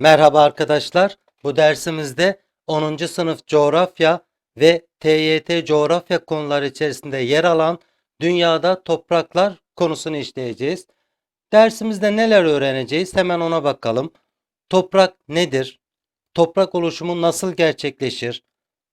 Merhaba arkadaşlar. Bu dersimizde 10. sınıf coğrafya ve TYT coğrafya konuları içerisinde yer alan dünyada topraklar konusunu işleyeceğiz. Dersimizde neler öğreneceğiz? Hemen ona bakalım. Toprak nedir? Toprak oluşumu nasıl gerçekleşir?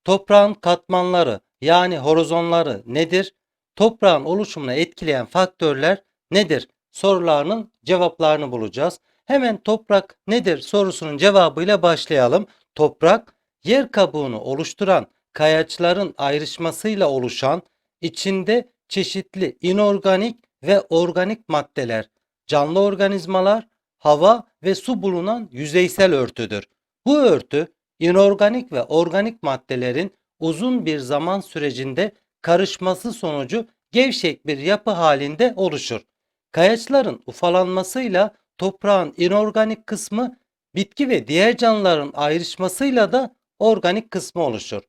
Toprağın katmanları yani horizonları nedir? Toprağın oluşumunu etkileyen faktörler nedir? Sorularının cevaplarını bulacağız. Hemen toprak nedir sorusunun cevabıyla başlayalım. Toprak yer kabuğunu oluşturan kayaçların ayrışmasıyla oluşan içinde çeşitli inorganik ve organik maddeler, canlı organizmalar, hava ve su bulunan yüzeysel örtüdür. Bu örtü inorganik ve organik maddelerin uzun bir zaman sürecinde karışması sonucu gevşek bir yapı halinde oluşur. Kayaçların ufalanmasıyla toprağın inorganik kısmı bitki ve diğer canlıların ayrışmasıyla da organik kısmı oluşur.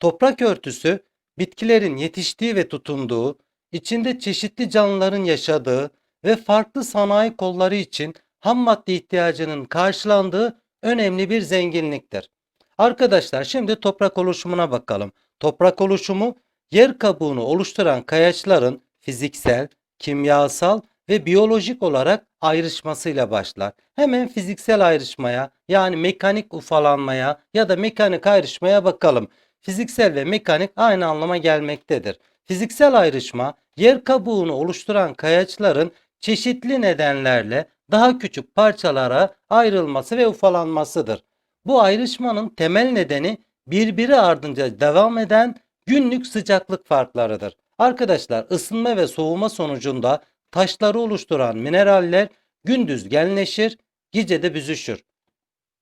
Toprak örtüsü bitkilerin yetiştiği ve tutunduğu, içinde çeşitli canlıların yaşadığı ve farklı sanayi kolları için ham madde ihtiyacının karşılandığı önemli bir zenginliktir. Arkadaşlar şimdi toprak oluşumuna bakalım. Toprak oluşumu yer kabuğunu oluşturan kayaçların fiziksel, kimyasal ve biyolojik olarak ayrışmasıyla başlar. Hemen fiziksel ayrışmaya yani mekanik ufalanmaya ya da mekanik ayrışmaya bakalım. Fiziksel ve mekanik aynı anlama gelmektedir. Fiziksel ayrışma yer kabuğunu oluşturan kayaçların çeşitli nedenlerle daha küçük parçalara ayrılması ve ufalanmasıdır. Bu ayrışmanın temel nedeni birbiri ardınca devam eden günlük sıcaklık farklarıdır. Arkadaşlar ısınma ve soğuma sonucunda taşları oluşturan mineraller gündüz genleşir, gece de büzüşür.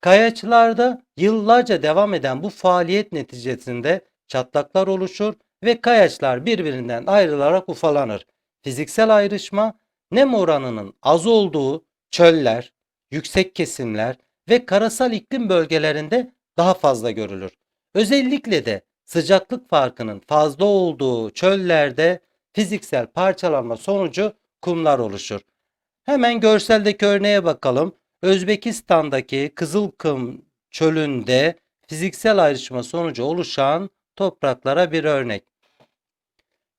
Kayaçlarda yıllarca devam eden bu faaliyet neticesinde çatlaklar oluşur ve kayaçlar birbirinden ayrılarak ufalanır. Fiziksel ayrışma nem oranının az olduğu çöller, yüksek kesimler ve karasal iklim bölgelerinde daha fazla görülür. Özellikle de sıcaklık farkının fazla olduğu çöllerde fiziksel parçalanma sonucu kumlar oluşur. Hemen görseldeki örneğe bakalım. Özbekistan'daki Kızılkum çölünde fiziksel ayrışma sonucu oluşan topraklara bir örnek.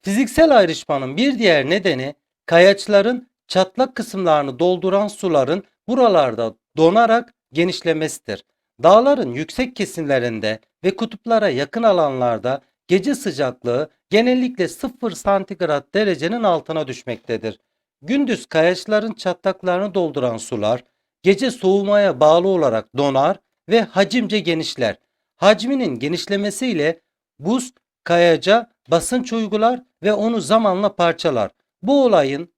Fiziksel ayrışmanın bir diğer nedeni kayaçların çatlak kısımlarını dolduran suların buralarda donarak genişlemesidir. Dağların yüksek kesimlerinde ve kutuplara yakın alanlarda gece sıcaklığı genellikle 0 santigrat derecenin altına düşmektedir. Gündüz kayaçların çatlaklarını dolduran sular gece soğumaya bağlı olarak donar ve hacimce genişler. Hacminin genişlemesiyle buz kayaca basınç uygular ve onu zamanla parçalar. Bu olayın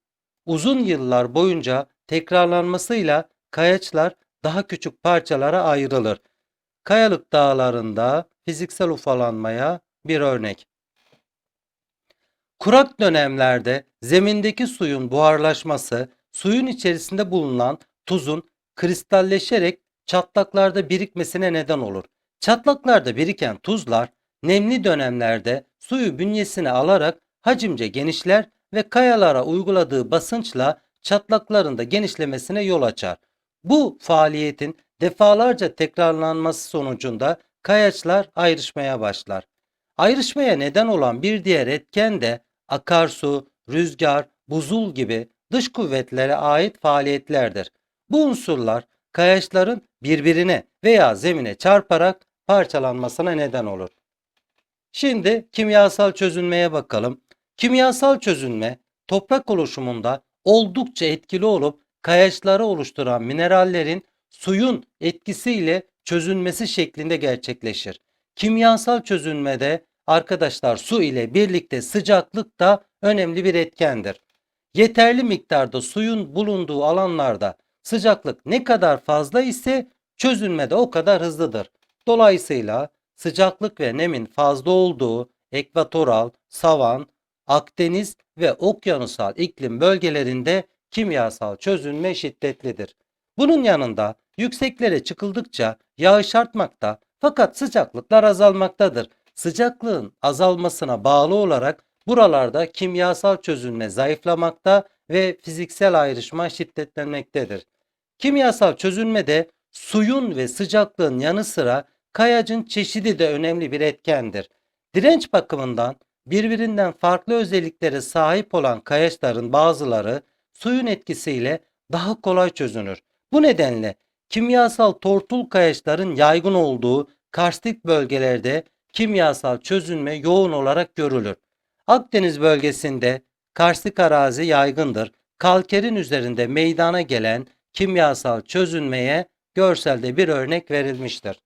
uzun yıllar boyunca tekrarlanmasıyla kayaçlar daha küçük parçalara ayrılır. Kayalık dağlarında fiziksel ufalanmaya bir örnek. Kurak dönemlerde zemindeki suyun buharlaşması, suyun içerisinde bulunan tuzun kristalleşerek çatlaklarda birikmesine neden olur. Çatlaklarda biriken tuzlar nemli dönemlerde suyu bünyesine alarak hacimce genişler ve kayalara uyguladığı basınçla çatlaklarında genişlemesine yol açar. Bu faaliyetin defalarca tekrarlanması sonucunda kayaçlar ayrışmaya başlar. Ayrışmaya neden olan bir diğer etken de akarsu, rüzgar, buzul gibi dış kuvvetlere ait faaliyetlerdir. Bu unsurlar kayaçların birbirine veya zemine çarparak parçalanmasına neden olur. Şimdi kimyasal çözünmeye bakalım. Kimyasal çözünme toprak oluşumunda oldukça etkili olup kayaçları oluşturan minerallerin suyun etkisiyle çözünmesi şeklinde gerçekleşir. Kimyasal çözünmede arkadaşlar su ile birlikte sıcaklık da önemli bir etkendir. Yeterli miktarda suyun bulunduğu alanlarda sıcaklık ne kadar fazla ise çözünme de o kadar hızlıdır. Dolayısıyla sıcaklık ve nemin fazla olduğu ekvatoral, savan, Akdeniz ve okyanusal iklim bölgelerinde kimyasal çözünme şiddetlidir. Bunun yanında yükseklere çıkıldıkça yağış artmakta fakat sıcaklıklar azalmaktadır. Sıcaklığın azalmasına bağlı olarak buralarda kimyasal çözünme zayıflamakta ve fiziksel ayrışma şiddetlenmektedir. Kimyasal çözünme de suyun ve sıcaklığın yanı sıra kayacın çeşidi de önemli bir etkendir. Direnç bakımından birbirinden farklı özelliklere sahip olan kayaçların bazıları suyun etkisiyle daha kolay çözünür. Bu nedenle kimyasal tortul kayaçların yaygın olduğu karstik bölgelerde kimyasal çözünme yoğun olarak görülür. Akdeniz bölgesinde karstik arazi yaygındır. Kalkerin üzerinde meydana gelen kimyasal çözünmeye görselde bir örnek verilmiştir.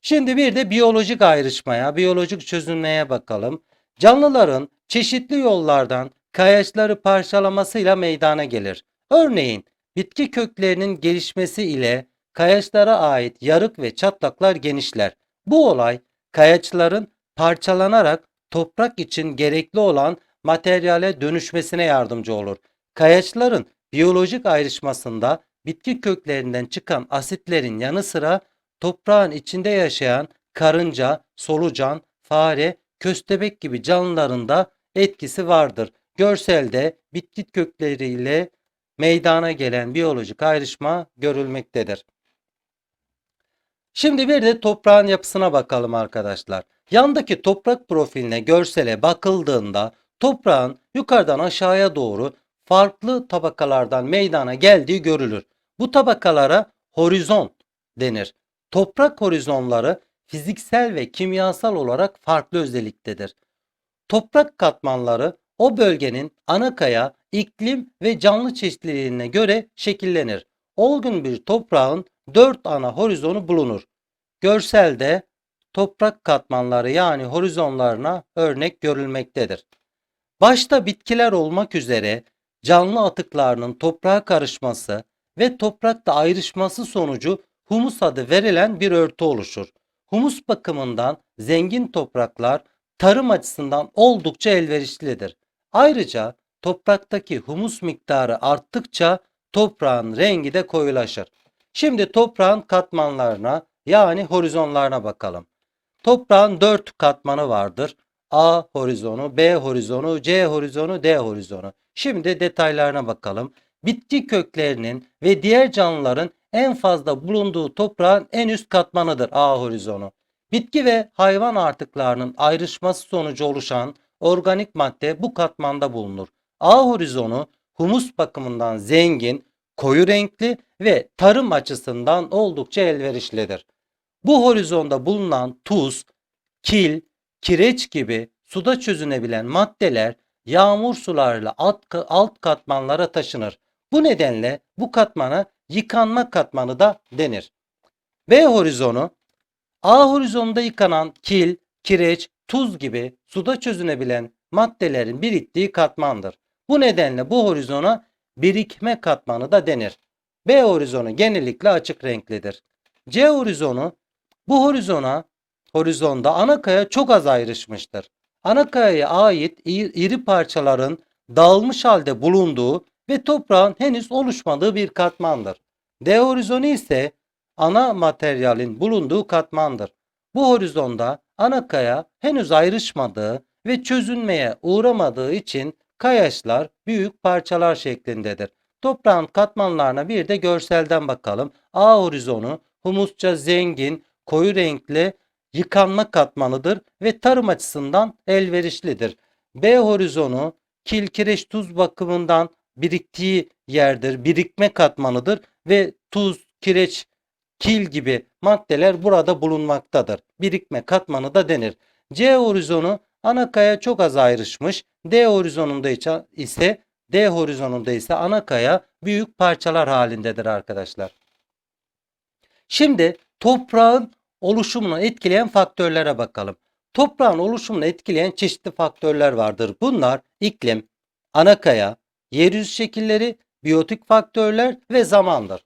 Şimdi bir de biyolojik ayrışmaya, biyolojik çözünmeye bakalım. Canlıların çeşitli yollardan kayaçları parçalamasıyla meydana gelir. Örneğin bitki köklerinin gelişmesi ile kayaçlara ait yarık ve çatlaklar genişler. Bu olay kayaçların parçalanarak toprak için gerekli olan materyale dönüşmesine yardımcı olur. Kayaçların biyolojik ayrışmasında bitki köklerinden çıkan asitlerin yanı sıra toprağın içinde yaşayan karınca, solucan, fare, köstebek gibi canlıların da etkisi vardır. Görselde bitki kökleriyle meydana gelen biyolojik ayrışma görülmektedir. Şimdi bir de toprağın yapısına bakalım arkadaşlar. Yandaki toprak profiline görsele bakıldığında toprağın yukarıdan aşağıya doğru farklı tabakalardan meydana geldiği görülür. Bu tabakalara horizon denir. Toprak horizonları fiziksel ve kimyasal olarak farklı özelliktedir. Toprak katmanları o bölgenin ana kaya, iklim ve canlı çeşitliliğine göre şekillenir. Olgun bir toprağın dört ana horizonu bulunur. Görselde toprak katmanları yani horizonlarına örnek görülmektedir. Başta bitkiler olmak üzere canlı atıklarının toprağa karışması ve toprakta ayrışması sonucu humus adı verilen bir örtü oluşur. Humus bakımından zengin topraklar tarım açısından oldukça elverişlidir. Ayrıca topraktaki humus miktarı arttıkça toprağın rengi de koyulaşır. Şimdi toprağın katmanlarına yani horizonlarına bakalım. Toprağın dört katmanı vardır. A horizonu, B horizonu, C horizonu, D horizonu. Şimdi detaylarına bakalım. Bitki köklerinin ve diğer canlıların en fazla bulunduğu toprağın en üst katmanıdır A horizonu. Bitki ve hayvan artıklarının ayrışması sonucu oluşan organik madde bu katmanda bulunur. A horizonu humus bakımından zengin, koyu renkli ve tarım açısından oldukça elverişlidir. Bu horizonda bulunan tuz, kil, kireç gibi suda çözünebilen maddeler yağmur sularıyla alt, alt katmanlara taşınır. Bu nedenle bu katmana yıkanma katmanı da denir. B horizonu A horizonda yıkanan kil, kireç, tuz gibi suda çözünebilen maddelerin biriktiği katmandır. Bu nedenle bu horizona birikme katmanı da denir. B horizonu genellikle açık renklidir. C horizonu bu horizona horizonda ana kaya çok az ayrışmıştır. Ana kayaya ait iri parçaların dağılmış halde bulunduğu ve toprağın henüz oluşmadığı bir katmandır. D horizonu ise ana materyalin bulunduğu katmandır. Bu horizonda ana kaya henüz ayrışmadığı ve çözünmeye uğramadığı için kayaçlar büyük parçalar şeklindedir. Toprağın katmanlarına bir de görselden bakalım. A horizonu humusça zengin, koyu renkli yıkanma katmanıdır ve tarım açısından elverişlidir. B horizonu kil kireç tuz bakımından biriktiği yerdir. Birikme katmanıdır ve tuz, kireç, kil gibi maddeler burada bulunmaktadır. Birikme katmanı da denir. C horizonu ana kaya çok az ayrışmış. D horizonunda ise D horizonunda ise ana kaya büyük parçalar halindedir arkadaşlar. Şimdi toprağın oluşumunu etkileyen faktörlere bakalım. Toprağın oluşumunu etkileyen çeşitli faktörler vardır. Bunlar iklim, ana kaya, yeryüzü şekilleri, biyotik faktörler ve zamandır.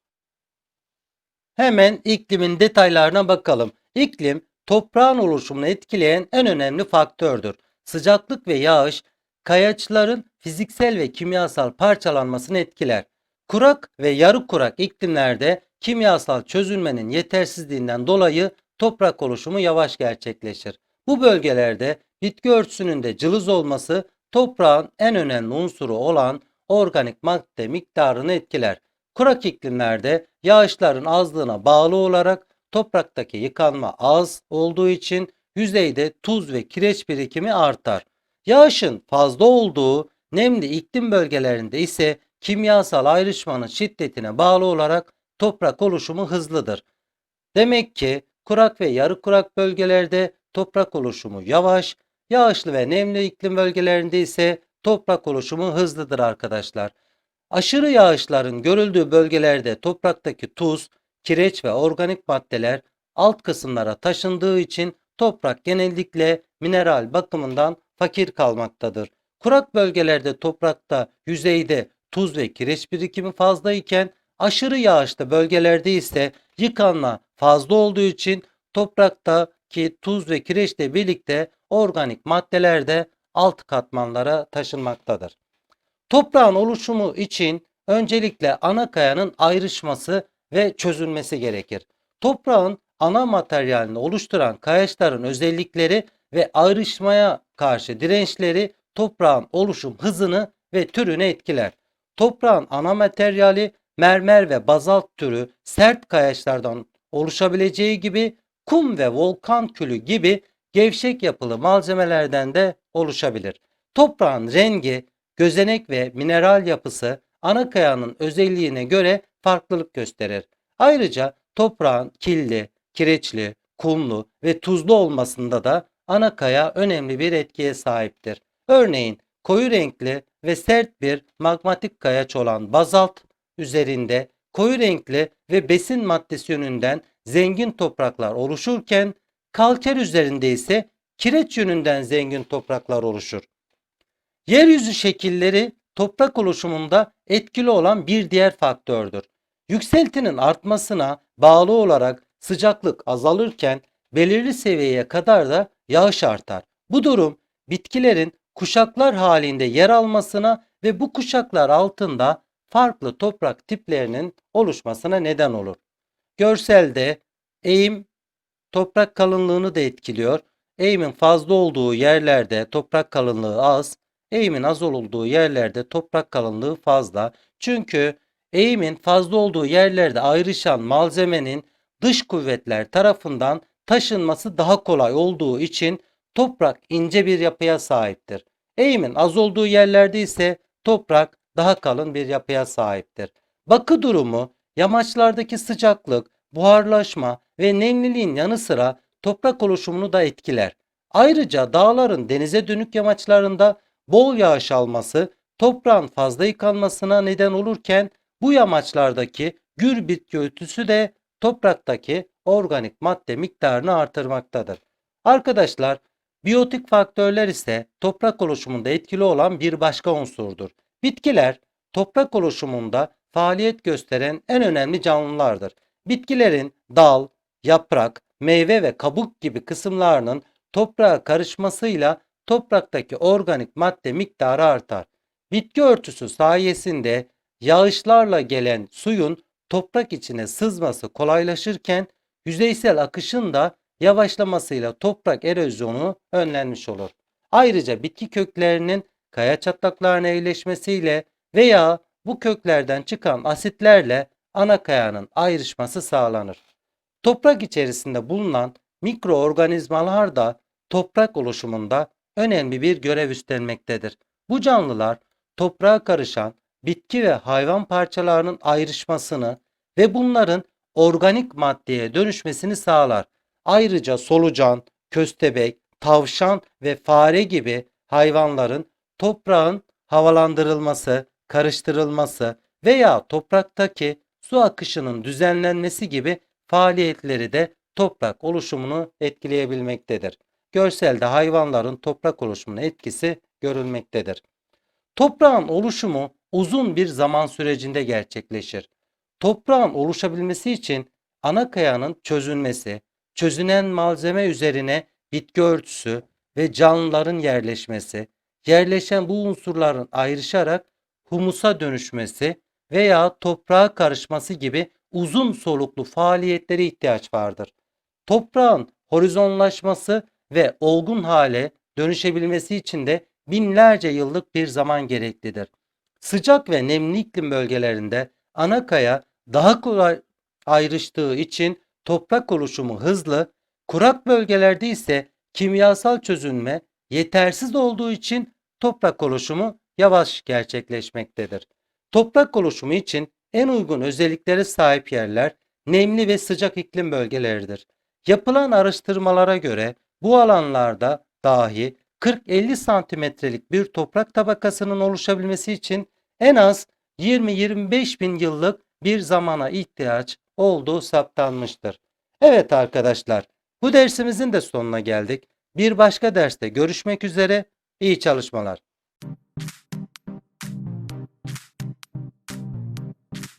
Hemen iklimin detaylarına bakalım. İklim toprağın oluşumunu etkileyen en önemli faktördür. Sıcaklık ve yağış kayaçların fiziksel ve kimyasal parçalanmasını etkiler. Kurak ve yarı kurak iklimlerde kimyasal çözülmenin yetersizliğinden dolayı toprak oluşumu yavaş gerçekleşir. Bu bölgelerde bitki örtüsünün de cılız olması toprağın en önemli unsuru olan organik madde miktarını etkiler. Kurak iklimlerde yağışların azlığına bağlı olarak topraktaki yıkanma az olduğu için yüzeyde tuz ve kireç birikimi artar. Yağışın fazla olduğu nemli iklim bölgelerinde ise kimyasal ayrışmanın şiddetine bağlı olarak toprak oluşumu hızlıdır. Demek ki kurak ve yarı kurak bölgelerde toprak oluşumu yavaş, yağışlı ve nemli iklim bölgelerinde ise toprak oluşumu hızlıdır arkadaşlar. Aşırı yağışların görüldüğü bölgelerde topraktaki tuz, kireç ve organik maddeler alt kısımlara taşındığı için toprak genellikle mineral bakımından fakir kalmaktadır. Kurak bölgelerde toprakta yüzeyde tuz ve kireç birikimi fazla iken aşırı yağışlı bölgelerde ise yıkanma fazla olduğu için topraktaki tuz ve kireçle birlikte organik maddeler de alt katmanlara taşınmaktadır. Toprağın oluşumu için öncelikle ana kayanın ayrışması ve çözülmesi gerekir. Toprağın ana materyalini oluşturan kayaçların özellikleri ve ayrışmaya karşı dirençleri toprağın oluşum hızını ve türünü etkiler. Toprağın ana materyali mermer ve bazalt türü sert kayaçlardan oluşabileceği gibi kum ve volkan külü gibi gevşek yapılı malzemelerden de oluşabilir. Toprağın rengi, gözenek ve mineral yapısı ana kayanın özelliğine göre farklılık gösterir. Ayrıca toprağın killi, kireçli, kumlu ve tuzlu olmasında da ana kaya önemli bir etkiye sahiptir. Örneğin koyu renkli ve sert bir magmatik kayaç olan bazalt üzerinde koyu renkli ve besin maddesi yönünden zengin topraklar oluşurken kalker üzerinde ise kireç yönünden zengin topraklar oluşur. Yeryüzü şekilleri toprak oluşumunda etkili olan bir diğer faktördür. Yükseltinin artmasına bağlı olarak sıcaklık azalırken belirli seviyeye kadar da yağış artar. Bu durum bitkilerin kuşaklar halinde yer almasına ve bu kuşaklar altında farklı toprak tiplerinin oluşmasına neden olur. Görselde eğim toprak kalınlığını da etkiliyor. Eğimin fazla olduğu yerlerde toprak kalınlığı az, eğimin az olduğu yerlerde toprak kalınlığı fazla. Çünkü eğimin fazla olduğu yerlerde ayrışan malzemenin dış kuvvetler tarafından taşınması daha kolay olduğu için toprak ince bir yapıya sahiptir. Eğimin az olduğu yerlerde ise toprak daha kalın bir yapıya sahiptir. Bakı durumu, yamaçlardaki sıcaklık, buharlaşma ve nemliliğin yanı sıra toprak oluşumunu da etkiler. Ayrıca dağların denize dönük yamaçlarında bol yağış alması toprağın fazla yıkanmasına neden olurken bu yamaçlardaki gür bitki örtüsü de topraktaki organik madde miktarını artırmaktadır. Arkadaşlar, biyotik faktörler ise toprak oluşumunda etkili olan bir başka unsurdur. Bitkiler toprak oluşumunda faaliyet gösteren en önemli canlılardır. Bitkilerin dal, yaprak, meyve ve kabuk gibi kısımlarının toprağa karışmasıyla topraktaki organik madde miktarı artar. Bitki örtüsü sayesinde yağışlarla gelen suyun toprak içine sızması kolaylaşırken yüzeysel akışın da yavaşlamasıyla toprak erozyonu önlenmiş olur. Ayrıca bitki köklerinin kaya çatlaklarına eğleşmesiyle veya bu köklerden çıkan asitlerle ana kayanın ayrışması sağlanır. Toprak içerisinde bulunan mikroorganizmalar da toprak oluşumunda önemli bir görev üstlenmektedir. Bu canlılar toprağa karışan bitki ve hayvan parçalarının ayrışmasını ve bunların organik maddeye dönüşmesini sağlar. Ayrıca solucan, köstebek, tavşan ve fare gibi hayvanların toprağın havalandırılması, karıştırılması veya topraktaki su akışının düzenlenmesi gibi faaliyetleri de toprak oluşumunu etkileyebilmektedir. Görselde hayvanların toprak oluşumuna etkisi görülmektedir. Toprağın oluşumu uzun bir zaman sürecinde gerçekleşir. Toprağın oluşabilmesi için ana kayanın çözülmesi, çözünen malzeme üzerine bitki örtüsü ve canlıların yerleşmesi, yerleşen bu unsurların ayrışarak humusa dönüşmesi veya toprağa karışması gibi uzun soluklu faaliyetlere ihtiyaç vardır. Toprağın horizonlaşması ve olgun hale dönüşebilmesi için de binlerce yıllık bir zaman gereklidir. Sıcak ve nemli iklim bölgelerinde ana kaya daha kolay ayrıştığı için toprak oluşumu hızlı, kurak bölgelerde ise kimyasal çözünme yetersiz olduğu için toprak oluşumu yavaş gerçekleşmektedir. Toprak oluşumu için en uygun özelliklere sahip yerler nemli ve sıcak iklim bölgeleridir. Yapılan araştırmalara göre bu alanlarda dahi 40-50 santimetrelik bir toprak tabakasının oluşabilmesi için en az 20-25 bin yıllık bir zamana ihtiyaç olduğu saptanmıştır. Evet arkadaşlar, bu dersimizin de sonuna geldik. Bir başka derste görüşmek üzere. İyi çalışmalar.